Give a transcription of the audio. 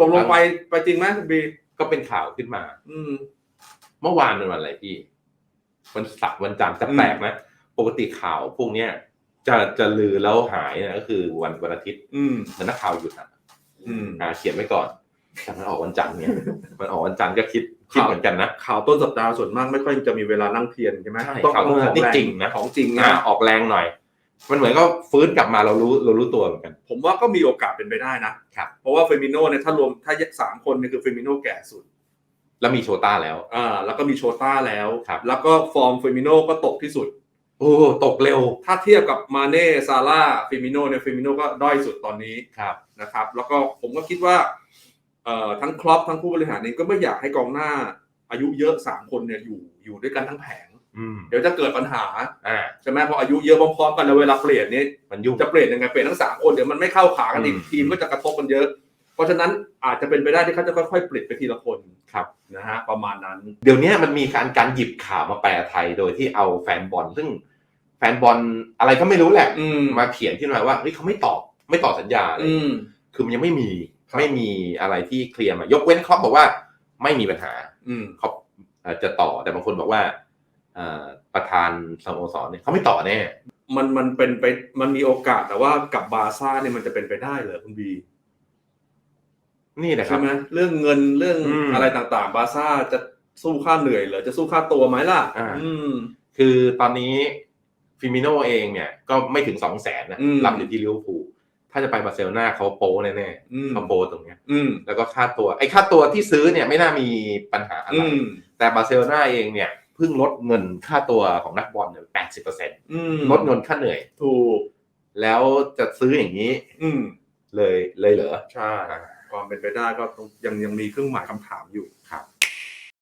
ตกลงไปไปจริงไหมคุณบีก็เป็นข่าวขึ้นมา อืม เมื่อวานเป็นวันอะไรพี่วันเสาร์วันจันทร์จะแปลกนะปกติข่าวพวกเนี้ยจะจะลือแล้วหายนะก็คือวันวันอาทิตย์อืมเหมือนนักข่าวหยุดอะอืมอ่าเขียนไว้ก่อนแต่มันออกวันจันทร์เนี่ย มันออกวันจันทร์ก็คิดคิดเหมือนกันนะข่าวต้นสัปดาห์ส่วนมากไม่ค่อยจะมีเวลานั่งเทียนใช่ไหมใช่ต้องข่าวต้นสัปดาห์นี่ของแจริงนะของจริงอ่านะออกแรงหน่อย มันเหมือนก็ฟื้นกลับมาเรารู้เรารู้ตัวเหมือนกัน ผมว่าก็มีโอกาสเป็นไปได้นะครับ เพราะว่าเฟมิโน่เนี่ยถ้ารวมถ้าสามคนเนี่ยคือเฟมิโน่แก่สุด แล้วมีโชต้าแล้วอ่าแล้วก็มีโชต้าแล้วครับแล้วก็ฟอร์มเฟมิโน่ก็ตกที่สุด โอ้ตกเร็ว ถ้าเทียบกับมาเน่ซาร่าเฟมิโน่เนี่ยเฟมิโน่ก็ด้อยสุดตอนนี้ครับนะครับ แล้วก็ผมก็คิดว่าเอ่อทั้งครอปทั้งผู้บริหารเองก็ไม่อยากให้กองหน้าอายุเยอะสามคนเนี่ยอยู่อยู่ด้วยกันทั้งแผงอืม เดี๋ยวจะเกิดปัญหาอ่าใช่ไหมพออายุเยอะพร้อมๆกันแล้วเวลาเปลี่ยนนี่มันยุ่งจะเปลี่ยนยังไงเปลี่ยนทั้งสามคนเดี๋ยวมันไม่เข้าขากันอีกอืมทีมก็จะกระทบกันเยอะ เพราะฉะนั้นอาจจะเป็นไปได้ที่เขาจะค่อยๆเปลี่ยนไปทีละคนครับนะฮะประมาณนั้น เดี๋ยวนี้มันมีการการหยิบข่าวมาแปลไทยโดยที่เอาแฟนบอลซึ่งแฟนบอลอะไรก็ไม่รู้แหละอืมมาเขียนขึ้นมาว่าเฮ้ยเขาไม่ตอบไม่ตอบสัญญาเลยอืมคือมันยังไม่มีครับไม่มีอะไรที่เคลียร์มายกเว้นเขาบอกว่าไม่มีปัญหาอืมเขาเอ่อจะต่อแต่บางคนบอกว่าเอ่อ ประธานสโมสรเนี่ยเขาไม่ต่อแน่ มันมันเป็นไปมันมีโอกาสแต่ว่ากับบาร์ซ่าเนี่ยมันจะเป็นไปได้เหรอคุณบีนี่นะครัใช่บไหมเรื่องเงินเรื่องอืมอะไรต่างๆ บาร์ซ่าจะสู้ค่าเหนื่อยเหรอจะสู้ค่าตัวไหมล่ะอ่าอืม คือตอนนี้ฟิมิโนเองเนี่ย ก็ไม่ถึงสองแสนนะอืมรับอยู่ที่ลิเวอร์พูลถ้าจะไปบาร์เซโลนาเขาโป้แน่อืมๆเขาโป้ตรงเนี้ยอืมแล้วก็ค่าตัวไอ้ค่าตัวที่ซื้อเนี่ยไม่น่ามีปัญหาอะไรอืมแต่บาร์เซโลนาเองเนี่ยเพิ่งลดเงินค่าตัวของนักบอลเนี่ยแปดสิบเปอร์เซ็นต์อืมลดเงินค่าเหนื่อย ถูก แล้วจะซื้ออย่างนี้ อืมเลยเลยเหรอ ใช่ ความเป็นไปได้ก็ต้องยังยังมีเครื่องหมายคำถามอยู่